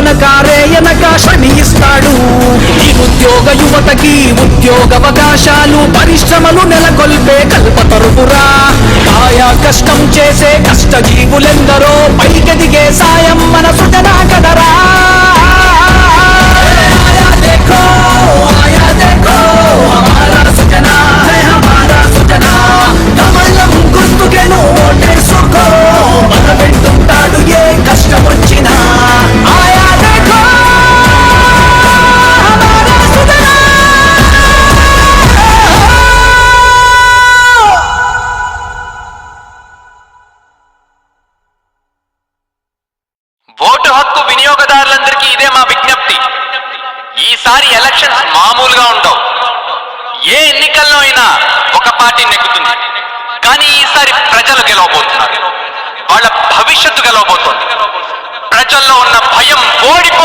వెనక రేయనక శ్రమిస్తాడు నిరుద్యోగ యువతకి ఉద్యోగ అవకాశాలు పరిశ్రమలు నెలకొల్పే కల్పతరుపురా ఆయా కష్టం చేసే కష్టజీవులెందరో పైకెదిగే సాయం మన సుజనా కదరా ప్రజల్లో ఉన్న భయం ఓడిపోతుంది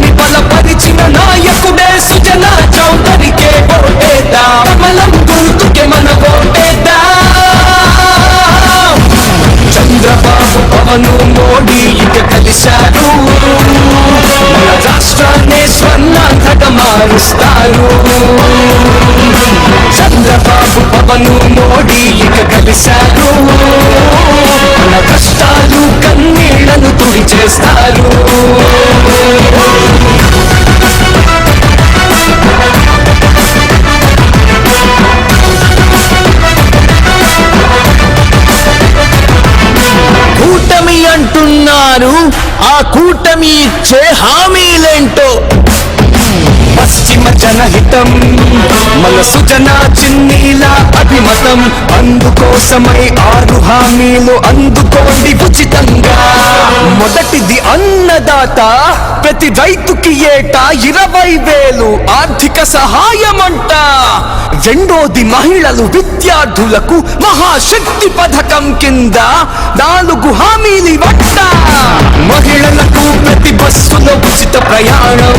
కూటమి బలపరిచిన నాయకుడే సుజన చౌదరికే ఓటేదా కమలం గుర్తుకే మన ఓటేదా చంద్రబాబు పవను మోడీ ఇక కలిశారు మన రాష్ట్రాన్ని స్వర్ణాంతగా మారుస్తారు. చంద్రబాబు పవను మోడీ ఇక కలిశారు మన కష్టాలు కన్నీళ్ళను తుడి చేస్తారు అంటున్నారు. ఆ కూటమి ఇచ్చే హామీలేంటో? పశ్చిమ జనహితం మన సుజన చిన్నీల అభిమతం. అందుకోసమై ఆరు హామీలు అందుకోండి ఉచితంగా. మొదటిది అన్నదాత ప్రతి రైతుకి ఏటా ఇరవై వేలు ఆర్థిక సహాయమంట. రెండోది మహిళలు విద్యార్థులకు మహాశక్తి పథకం కింద నాలుగు హామీలు వట్ట మహిళలకు ప్రతి బస్సులో ఉచిత ప్రయాణం.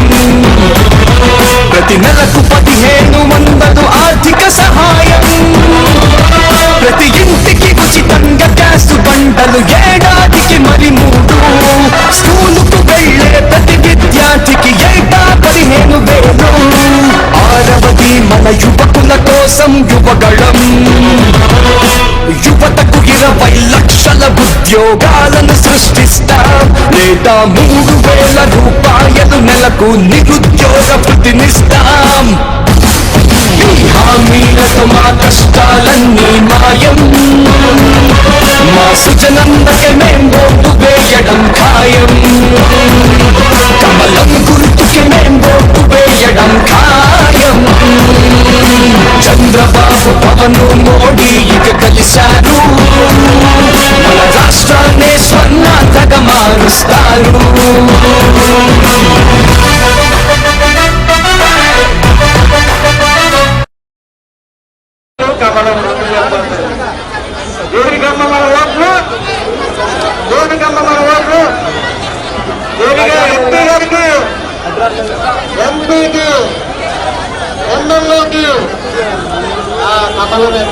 ప్రతి నెలకు పదిహేను వందలు ఆర్థిక సహాయం. ప్రతి ఇంటికి ఉచితంగా గ్యాస్ బండలు కోసం యువగళం. యువతకు ఇరవై లక్షల ఉద్యోగాలను సృష్టిస్తాం. లేదా మూడు వేల రూపాయలు నెలకు నిరుద్యోగ వృత్తినిస్తాం ఈ హామీలతో మా కష్టాలన్నీ మాయం. మా సుజనందకే మేం ఓటు వేయడం ఖాయం. కమలం గుర్తుకి మేం ఓటు వేయడం ఖాయం. చంద్రబాబు మోడీ ఇక కలిశారు. మన రాష్ట్రాన్ని స్వర్ణాంతగా మారుస్తారు ఎంపీకి ఎమ్మెల్యేకి. కమలం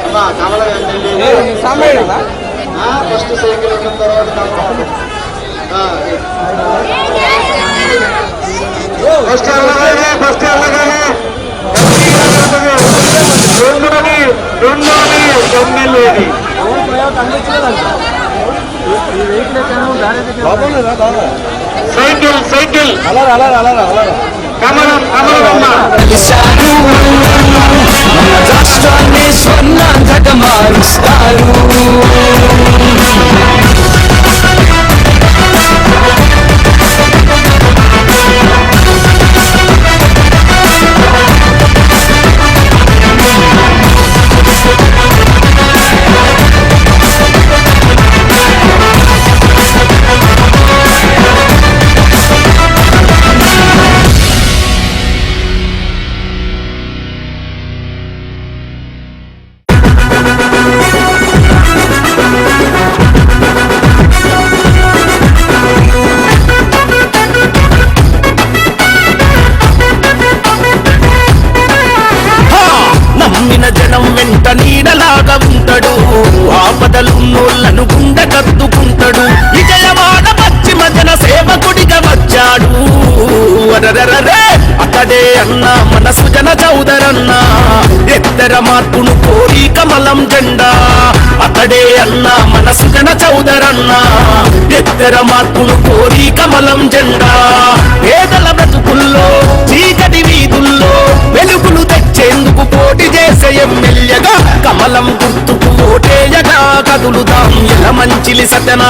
అమ్మా కమలం ఫస్ట్ సైకిల్. ఉన్న తర్వాత కమలం ఫస్ట్ వెళ్ళగానే ఫస్ట్ వెళ్ళగానే రెండోది రెండోది ఎమ్మెల్యేది సైకిల్ సైకిల్ కమలం కమలమ్మ కలిశారు ఆపదలున్నోళ్ళను గుండె కత్తుకుంటాడు. విజయవాడ పశ్చిమ జన సేవకుడిగా వచ్చాడు. అతడే అన్న మన సుజన చౌదరన్న. ఎత్తర మార్పును కోరి కమలం జెండా. అతడే అన్న మన సుజన చౌదరన్న. ఎత్తర మార్పును కోరి కమలం జెండా. పేదల బ్రతుకుల్లో చీకటి వీధుల్లో వెలుగులు తెచ్చేందుకు పోటీ చేసే ఎమ్మెల్యేగా కమలం గుర్తు ఓటేయగా కదులుదాం. ఎల మంచిలి సత్యనా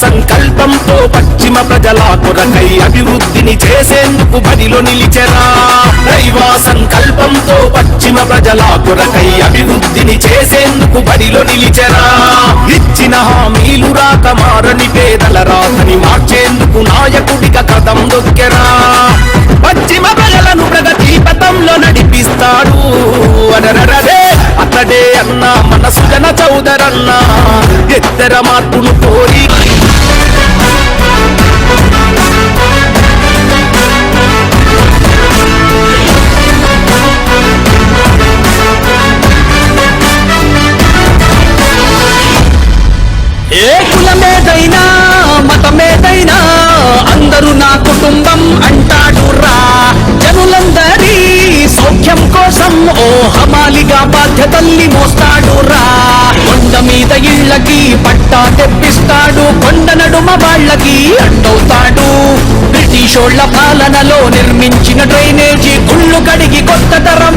సంకల్పంతో పశ్చిమ ప్రజల కొరకై అభివృద్ధిని చేసేందుకు బడిలో నిలిచెరా. దైవా సంకల్పంతో పశ్చిమ ప్రజల కొరకై అభివృద్ధిని చేసేందుకు బడిలో నిలిచెరా. ఇచ్చిన హామీలు రాక మారని పేదల రాతని మార్చేందుకు నాయకుడిగా కథం దొక్కెరా. పశ్చిమ ప్రజలను ప్రగతి పథంలో నడిపిస్తాడు. అనరదే అతడే అన్న మన సుజన చౌదరన్న. ఎత్తర మార్పును కోరి కొండ వాళ్ళకి అండవుతాడు బ్రిటిషోళ్ళ పాలనలో నిర్మించిన డ్రైనేజీ గుళ్ళు కడిగి కొత్త తరం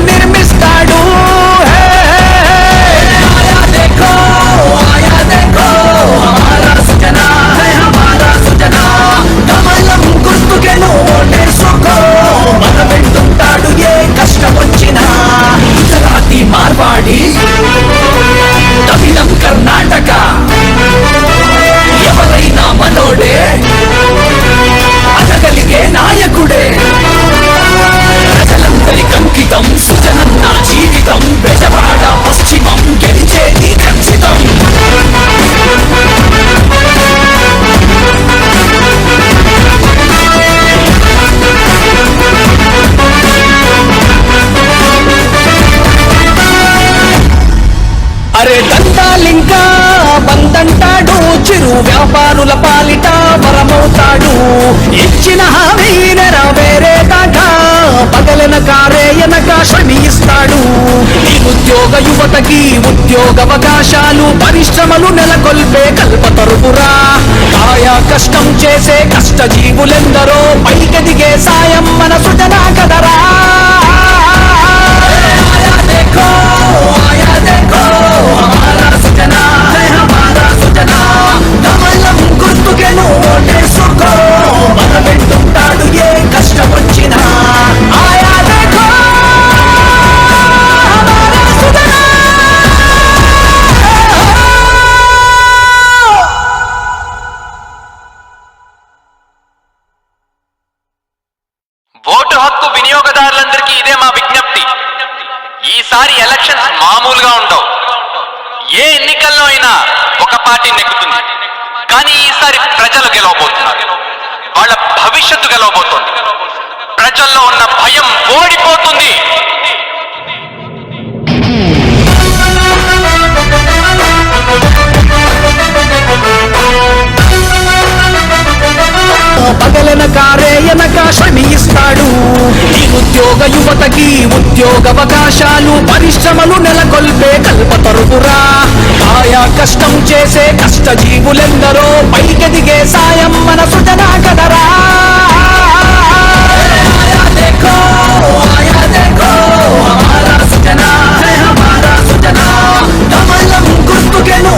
పగలన కారేయనక శ్రమిస్తాడు ఉద్యోగ యువతకి ఉద్యోగవకాశాలు పరిశ్రమలు నెలకొల్పే కల్పతరుపురా కాయా కష్టం చేసే కష్టజీవులెందరో పైకెదిగే సాయం మన సుజనా కదరా ప్రజల్లో ఉన్న భయం ఓడిపోతుంది. పగలన కారేయనక శ్రమిస్తాడు నిరుద్యోగ యువతకి ఉద్యోగవకాశాలు పరిశ్రమలు నెలకొల్పే కల్పతరుపురా ఆయా కష్టం చేసే కష్టజీవులెందరో పైకెదిగే సాయం మన సుజనా हमारा सजना है हमारा सजना कमलम खुशबू के नो